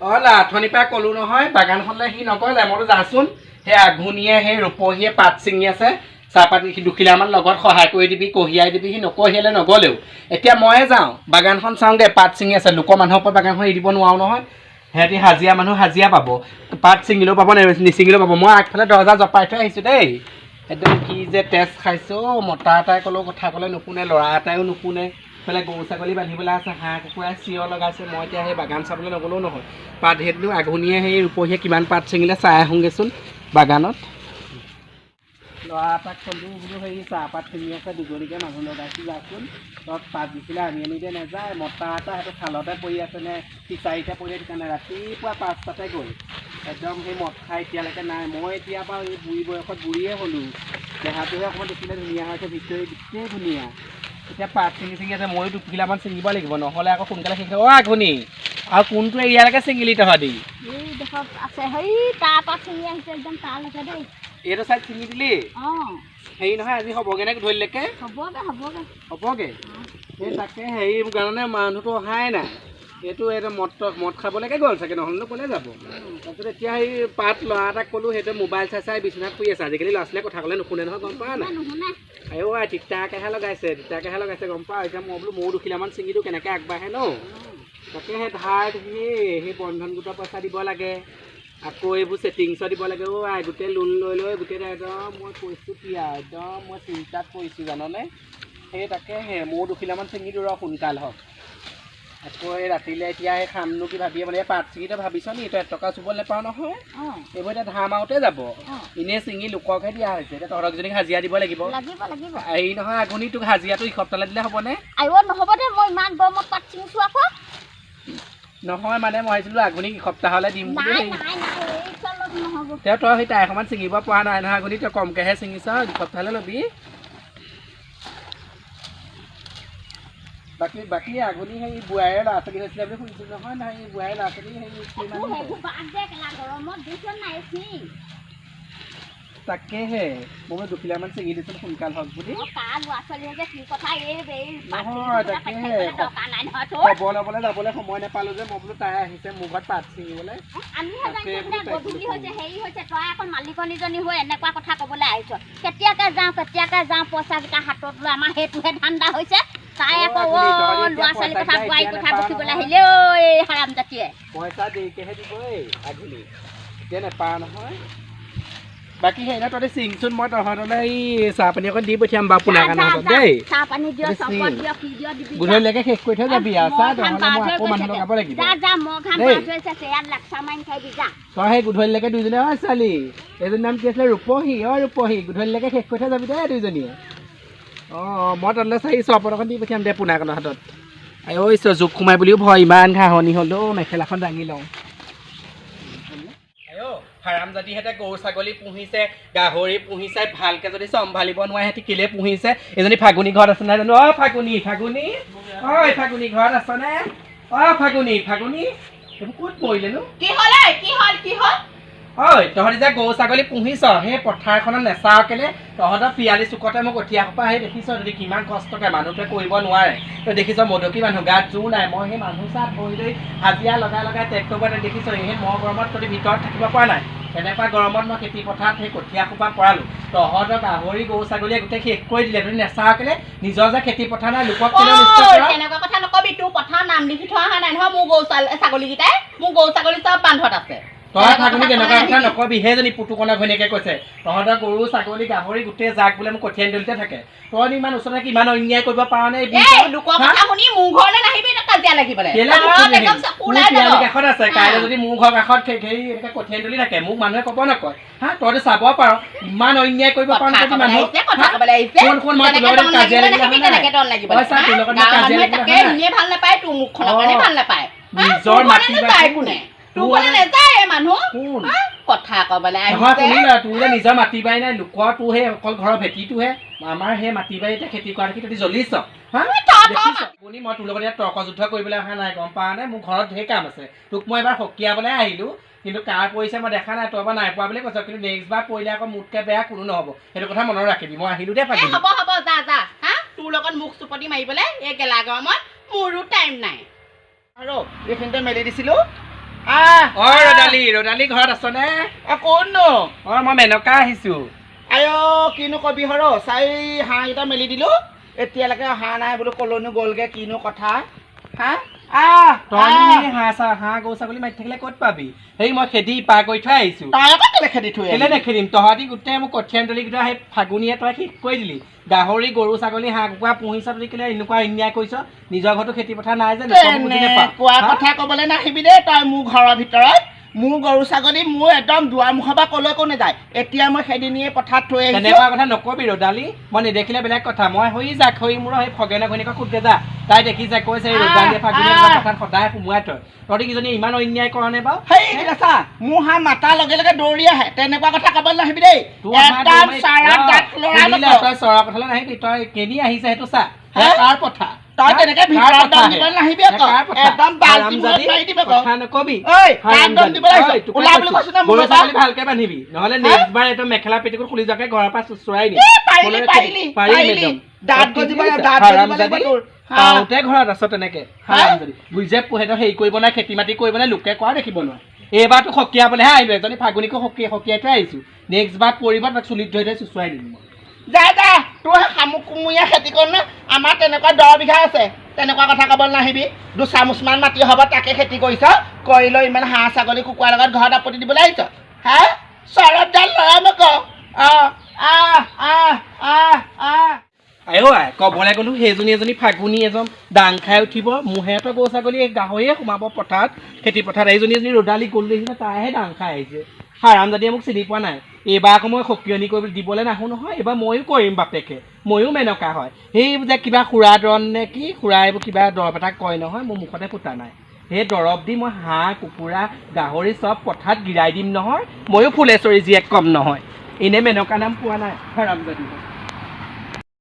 অ লাথনিৰ পৰা ক'লো নহয় বাগানখনলৈ সি নগ'লে মইতো যাচোন। সেই আঘোণীয়ে সেই ৰূপহীয়ে পাত ছিঙি আছে। চাহপাত দুখিলামান লগত সহায় কৰি দিবি কঢ়িয়াই দিবি সি নকঢ়িয়ালে নগ'লেও। এতিয়া ময়ে যাওঁ বাগানখন চাওঁগৈ পাত ছিঙি আছে। লোকৰ মানুহৰ ওপৰত বাগানখন এৰি দিব নোৱাৰো নহয়। সিহঁতি হাজিৰা মানুহ হাজিৰা পাব। পাত ছিঙিলেও পাব নে- নিছিঙিলেও পাব। মই আগফালে দৰ্জা জপাই থৈ আহিছোঁ দেই। একদম কি যে তেজ খাইছে মতা এটাই ক'লেও কথা ক'লে নুশুনে ল'ৰা এটাইও নুশুনে। এইফালে গৰু ছাগলী বান্ধিবলৈ আছে হাঁহ কুকুৰাই চিঞৰ লগাইছে মই এতিয়া সেই বাগান চাবলৈ নগ'লেও নহয়। পাত সেইটো আঘোণীয়ে সেই ৰূপহীয়ে কিমান পাত ছিঙিলে চাই আহোঁগৈচোন বাগানত। ল'ৰা এটাক ক'লো বোলো হেৰি চাহপাত ছিঙি আছে দুজনীকে মানুহ লগাইছোঁ যাচোন। তত পাত দিছিলে আনি আনিতে নাযায় মতা এটা সেইটো খালতে পৰি আছে নে ফিচাৰীতে পৰি আছে কাৰণে ৰাতিপুৱা পাঁচটাতে গ'ল। একদম সেই মদ খাই এতিয়ালৈকে নাই। মই এতিয়া বাৰু এই বুঢ়ী বয়সত বুঢ়ীয়ে হ'লোঁ। দেহাটোহে অকণমান দেখিলে ধুনীয়া হৈছে ভিতৰি গোটেই ধুনীয়া। এতিয়া পাত ছিঙি ছিঙি আছে ময়ো দুখিলামান ছিঙিব লাগিব নহ'লে আকৌ সোনকালে শেষ হ'ব অ' আঘোণী। আৰু কোনটো এৰিয়ালৈকে ছিঙিলি তহঁতি? আছে এইটো চাইড ছিঙি দিলি? হেৰি নহয় আজি হ'বগৈ নে ধৰিলৈকে? হ'বগে হ'বগে। হ'বগে? সেই তাকে হেৰি কাৰণে মানুহটো অহাই নাই। এইটো এইটো মদ মদ খাবলৈকে গ'ল চাগে নহ'লেনো ক'লে যাব। তাৰপিছত এতিয়া সেই পাত ল'ৰা এটাক ক'লোঁ সেইটো মোবাইল চাই চাই বিচনাত শুই আছে আজিকালি ল'ৰা ছোৱালীয়ে কথা ক'লে নুশুনে নহয় গম পোৱা নাই? আইঅ আই তিতাকেহে লগাইছে তিতাকেহে লগাইছে গম পোৱা? এতিয়া মই বোলো ময়ো দুখিলামান দিওঁ কেনেকৈ আগবাঢ়ে ন? তাকে সেই ধাৰ সেই সেই বন্ধন গোটৰ পইচা দিব লাগে। আকৌ এইবোৰ ছেটিংছত দিব লাগে। অ' আই গোটেই লোন লৈ লৈ গোটেই একদম মই কৈছোঁ কি আৰু একদম মই চিন্তাত পৰিছোঁ জাননে? সেই তাকে হে ময়ো দুখিলামান ছিঙি দিওঁ ৰ সোনকাল হওক। আকৌ এই ৰাতিলৈ এতিয়া সেই খামনো কি ভাবিয়ে মানে এই পাত ছিঙিতে ভাবিছ নি? তই এটকা চুব নাপাওঁ নহয়। এইবোৰ এতিয়া ধাৰ মাৰোঁতে যাব। এনেই ছিঙি লোককহে দিয়া হৈছে। এতিয়া তহঁতক যদি হাজিৰা দিব লাগিব। হেৰি নহয় আগুনি তোক হাজিৰাটো ইসপ্তাহলৈ দিলে হ'বনে? নহ'ব দে মই ইমান গৰমত পাত ছিঙিছোঁ আকৌ। নহয় মানে মই ভাবিছিলোঁ আগুনিক এসপ্তাহলৈ দিম বুলি। এই তেওঁ তই সেই তাই সমান ছিঙিব পৰা নাই নহয় আগুনি তই কমকৈহে ছিঙিছ এসপ্তাহলৈ ল'বি। বাকী বাকী আগুনি সেই বুঢ়াৰে ল'ৰা ছোৱালী হৈছিলে বুলি শুনিছোঁ নহয় নাই সেই বুঢ়াৰে ল'ৰা ছোৱালী সেই তাকেহে মই বোলো দুখিলামান ছিঙি দিছোঁ সোনকাল হওক বুলি। এই এই নহয়, তাকেহে। নহয় খবৰ ল'বলৈ যাবলৈ সময় নাপালোঁ যে মই বোলো তাই আহিছে মোৰ ঘৰত পাত ছিঙিবলৈ। মালিকনীজনী হৈ এনেকুৱা কথা ক'বলৈ আহিছ। কেতিয়াকে যাওঁ কেতিয়াকে যাওঁ পইচাকেইটা হাতত লৈ আমাৰ সেইটোহে ধান্দা হৈছে। অ, আকৌ তহঁতি ল'ৰা ছোৱালীৰ পইচা কথা বোৱাৰীৰ এতিয়া কথা বকিবলৈ নহয়। আহিলে ঐ এই হাৰাম জাতিয়ে। পইচা দেৰিকেহে দিব এই আগুলি এতিয়া নেপাওঁ নহয়। বাকী হেৰি তহঁতে চিংচোন মই তহঁতলৈ এই চাহ পানী অকণ দি পঠিয়াম বাৰু পোনা কাণৰ হাতত দেই। চাহ পানী দিয় এইটো চৰবত চিং। দিয় কি দিয় দিবি যা। গধূলিলৈকে শেষ কৰি থৈ যাবি আৰু। চাহ নহ'লে মই আকৌ মানুহ লগাব লাগিব। যা যা দেই। ইয়াত মাৰি যা। তই সেই গধূলিলৈকে দুইজনী হয় ছোৱালী। এইজনীৰ নাম কি আছিলে? ৰূপহী। অ ৰূপহী। গধূলিলৈকে শেষ কৰি থৈ যাবি দেই দুইজনীয়ে। অঁ মই চাৰি চৰবত অকণ দি পঠিয়াম দে পোনা কাণৰ হাতত। আই ঐ চ জোক সোমাই বুলিও ভয় ইমান ঘাঁহনি হ'লেও মেখেলাখন দাঙি লওঁ। ফাৰাম সিহঁতে গৰু ছাগলী পুহিছে গাহৰি পুহিছে ভালকে যদি চম্ভালিব নোৱাৰে সিহঁতি কেলে পুহিছে? এজনী ফাগুনী ঘৰত আছে নাই জানো অ ফাগুনী ফাগুনী। ঐ ফাগুনী ঘৰত আছনে? অ ফাগুনী ফাগুনী। এইবোৰ ক'ত পৰিলেনো? কি হ'ল? কি হ'ল কি হ'ল? ঐ তহঁতি যে গৰু ছাগলী পুহিছ সেই পথাৰখনত নেচাও কেলে? তহঁতৰ পিয়ালি চুকতে কঠীয়া সোপা সেই দেখিছ যদি কিমান কষ্টকে মানুহটোৱে কৰিব নোৱাৰে। তই দেখিছ মদকী মানুহ গাত জোৰ নাই মই সেই মানুহ চাহ ধৰি ধৰি হাজিৰা লগাই লগাই ট্ৰেক্টৰ দেখিছ সেই মই গৰমত তহঁতি ভিতৰত থাকিব পৰা নাই। তেনেকুৱা গৰমত মই খেতি পথাৰত সেই কঠীয়া সোপা পৰালোঁ তহঁতৰ গাহৰি গৰু ছাগলীয়ে গোটেই শেষ কৰি দিলে তহঁতি নেচাও কেলে? নিজৰ যে খেতি পথাৰ নাই লোকক? তেনেকুৱা কথা নকবি তোৰ পথাৰ নাম লিখি থোৱা অহা নাই নহয় মোৰ গৰু ছাগলীকেইটাই। মোৰ গৰু ছাগলী চব বান্ধত আছে। তই ফাগুনি তেনেকুৱা কথা নাহিবি। নকবি সেইজনী পুতুকণা ঘৈণীয়েকে কৈছে। তহঁতৰ গৰু ছাগলী গাহৰি গোটেই জাক বোলে মোক কঠিয়াই দলিতে থাকে। তই ইমান ওচৰতে কিমান অন্যায় কৰিব পাৰ নে এই লোকৰ কথা শুনি মোৰ ঘৰলৈ নাহিবি তই কাজিয়া লাগিবলৈ? ঘৰত একদম চকু ওলাই যাব। কাষত আছে কাইলৈ যদি মোৰ ঘৰ কাষত হেৰি এনেকে কঠিয়াই দলি থাকে মোক মানুহে ক'ব নকয়। হা তইতো চাব পাৰ ইমান অন্যায় কৰিব পাৰ নেকি মানুহ। শুন, শুন, মই তোৰ লগত কাজিয়া তই চা? তোৰ লগত গাঁৱৰ কাজিয়া ভাল নাপায় তোৰ মুখখনৰ কাৰণে। ভাল নাপায়। হা? নিজৰ মাটি কোনে? তোৰ তোৰ ঘৰলৈ নাযায় এই মানুহ শুন হা? কথা ক'বলৈ নহয় আহিছে শুনিলা তোৰ যে নিজৰ মাটি বাৰী নাই লোকৰ তোৰ সেই অকল ঘৰৰ ভেটিটোহে আমাৰ সেই মাটি বাৰীতে খেতি কৰা দেখি তহঁতি জ্বলিছ হা তুমি থ, থ, দেখিছ? আপুনি মই তোৰ লগত ইয়াত তৰ্ক যুদ্ধ কৰিবলৈ অহা নাই গম পাৱ নে মোৰ ঘৰত ঢেৰ কাম আছে তোক মই এবাৰ সকিয়াবলৈ আহিলোঁ কিন্তু কাৰ পৰিছে মই দেখা নাই তই এবাৰ নাই পোৱা বুলি কৈছ কিন্তু নেক্সট বাৰ পৰিলে আকৌ মোতকৈ বেয়া কোনো নহ'ব সেইটো কথা মনত ৰাখিবি মই আহিলোঁ দেই এ পাতি হ'ব হ'ব যা যা হা তোৰ লগত মুখ চুপতি মাৰিবলৈ এই গেলা গৰমত মোৰো টাইম নাই আৰু এইখিনিতে মেলি দিছিলোঁ আহ অ ৰদালি ৰদালি ঘৰত আছনে? আহ, কোননো অ মই মেনকা আহিছো। আই কিনো কবি সৰ চাই হাঁহকেইটা মেলি দিলো। এতিয়ালৈকে অহা নাই বোলো কলৈনো গ'লগে কিনো কথা। হা? আহ তই। হাঁহ চা হাঁহ গৰু ছাগলী মাৰি থাকিলে ক'ত পাবি? সেই মই খেদি পাৰ কৰি থৈ আহিছো। তই কেলে আহিলি? নেখেদিম? তহঁতি গোটেই মোক কঠীয়া তলি গোটেই সেই ফাগুনীয়ে তই শেষ কৰি দিলি। গাহৰি গৰু ছাগলী হাঁহ কুকুৰা পুহিছ তহঁতি কেলে এনেকুৱা অন্যায় কৰিছ? নিজৰ ঘৰতো খেতি পথাৰ নাই যে। কোৱা? কথা কবলৈ নাহিবি দেই তই মোৰ ঘৰৰ ভিতৰত। মোৰ গৰু ছাগলী মোৰ একদম দুৱাৰ মুখৰ পৰা কলৈকো নাযায় এতিয়া মই সেইদিনিয়ে পথাৰত থৈ আহিছো। তেনেকুৱা কথা নকবি ৰদালি মই নেদেখিলে বেলেগ কথা। মই হৈ যাক হৈ মোৰ সেই ফগেনা ঘৈণীয়েকক সোধে যা তাই দেখিছে কৈছে এই আহ, এনেকুৱা আহ। কথাত সদায় সোমোৱাই থয়। তহঁতি কিজনী ইমান অন্যায় কৰা নে বাৰু? কেইটা চা মোৰ হাঁহ মাতাৰ লগে লগে দৌৰি আহে। তেনেকুৱা কথা ক'বলৈ নাহিবি দেই। তই চৰা কথালৈ নাহিবি তই কেনি আহিছে সেইটো চা? তাৰ পথা? তই? তেনেকে দম নাহিবি আকৌ। একদম বাল্টি মূৰত মাৰি দিব আকৌ। কথা নকবি ঐ। কাক দম আহিছ? ওলা বুলি কৈছো। ন, মোৰ ছাগলী। ভালকে বান্ধিবি নহলে? নেক্সট বাৰ এইটো মেখেলা পেটিকোট খুলি যোৱাকে ঘৰৰ পৰা চুচৰাই দিম পাৰিলি, পাৰিলি, পাৰিলি। দাঁত গজিব? দাঁত গজিব। লাগিব তোৰ। পাওঁতে ঘৰত আছ তেনেকে সিহঁতৰ হেৰি কৰিব নাই খেতি মাটি কৰিব নাই লোকে কৰা দেখিব নোৱাৰে এইবাৰতো সকিয়াবলৈহে আহিলো এজনী ফাগুনীকো সকিয়াই সকিয়াই থৈ আহিছো নেক্সট বাৰ পৰিব তাক চুলিত ধৰি ধৰি চুচুৱাই দিম মই যা যা তোৰ শামুক কুমুৰীয়া খেতি কৰ নে? আমাৰ তেনেকুৱা দহ বিঘা আছে। তেনেকুৱা কথা ক'বলৈ নাহিবি দুচামুচমান মাটি হ'ব তাকে খেতি কৰিছ। কৰি লৈ ইমান হাঁহ ছাগলী কুকুৰাৰ লগত ঘৰত আপত্তি দিবলৈ আহিছ। হে? ডাল লৰা আইও আই ক'বলৈ গ'লো সেইজনী এজনী ফাগুনী এজন। ডাং খাই উঠিব মোহেতৰ গৰু ছাগলী গাহৰিয়ে সোমাব পথাৰত। খেতি পথাৰত এইজনী এজনী ৰদালি গ'ল দেখিছে তাইহে ডাং খাই আহিছে। হাৰামজাদীয়ে মোক চিনি পোৱা নাই। এইবাৰ আকৌ মই সকিয়নি কৰিবলৈ দিবলৈ নাহোঁ নহয় এইবাৰ ময়ো কৰিম বাপেকে ময়ো মেনকা হয়। সেই যে কিবা খুৰা দৰৱ নে কি খুৰা এইবোৰ কিবা দৰৱ এটা কয় নহয় মোৰ মুখতে ফুটা নাই। সেই দৰৱ দি মই হাঁহ কুকুৰা গাহৰি চব পথাৰত গিৰাই দিম নহয় ময়ো ফুলেশ্বৰী জীয়েক কম নহয়। এনেই মেনকা নাম পোৱা নাই। হাৰামজাদী।